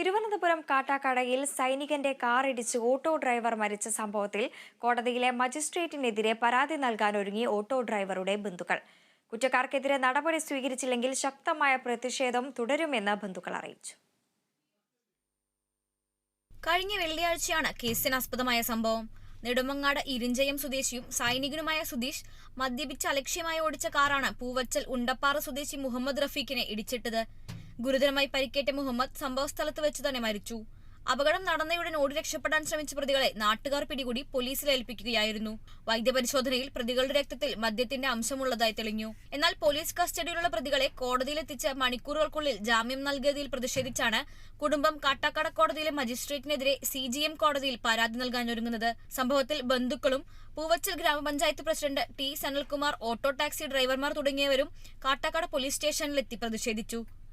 തിരുവനന്തപുരം കാട്ടാക്കടയിൽ സൈനികന്റെ കാർ ഇടിച്ച് ഓട്ടോ ഡ്രൈവർ മരിച്ച സംഭവത്തിൽ കോടതിയിലെ മജിസ്ട്രേറ്റിനെതിരെ പരാതി നൽകാൻ ഒരുങ്ങി ഓട്ടോ ഡ്രൈവറുടെ ബന്ധുക്കൾ. കുറ്റക്കാർക്കെതിരെ നടപടി സ്വീകരിച്ചില്ലെങ്കിൽ ശക്തമായ പ്രതിഷേധം തുടരുമെന്ന് ബന്ധുക്കൾ അറിയിച്ചു. കഴിഞ്ഞ വെള്ളിയാഴ്ചയാണ് കേസിനാസ്പദമായ സംഭവം. നെടുമങ്ങാട് ഇരിഞ്ചയം സ്വദേശിയും സൈനികനുമായ സുധീഷ് മദ്യപിച്ച് അലക്ഷ്യമായി ഓടിച്ച കാറാണ് പൂവച്ചൽ ഉണ്ടപ്പാറ സ്വദേശി മുഹമ്മദ് റഫീഖിനെ ഇടിച്ചിട്ടത്. ഗുരുതരമായി പരിക്കേറ്റ മുഹമ്മദ് സംഭവസ്ഥലത്ത് വെച്ച് തന്നെ മരിച്ചു. അപകടം നടന്നയുടൻ ഓടി രക്ഷപ്പെടാൻ ശ്രമിച്ച പ്രതികളെ നാട്ടുകാർ പിടികൂടി പോലീസിൽ ഏൽപ്പിക്കുകയായിരുന്നു. വൈദ്യപരിശോധനയിൽ പ്രതികളുടെ രക്തത്തിൽ മദ്യത്തിന്റെ അംശമുള്ളതായി തെളിഞ്ഞു. എന്നാൽ പോലീസ് കസ്റ്റഡിയിലുള്ള പ്രതികളെ കോടതിയിലെത്തിച്ച് മണിക്കൂറുകൾക്കുള്ളിൽ ജാമ്യം നൽകിയതിൽ പ്രതിഷേധിച്ചാണ് കുടുംബം കാട്ടാക്കട കോടതിയിലെ മജിസ്ട്രേറ്റിനെതിരെ സി ജി എം കോടതിയിൽ പരാതി നൽകാനൊരുങ്ങുന്നത്. സംഭവത്തിൽ ബന്ധുക്കളും പൂവച്ചൽ ഗ്രാമപഞ്ചായത്ത് president T Sanalkumar auto taxi ഡ്രൈവർമാർ തുടങ്ങിയവരും കാട്ടാക്കട പോലീസ് സ്റ്റേഷനിലെത്തി പ്രതിഷേധിച്ചു.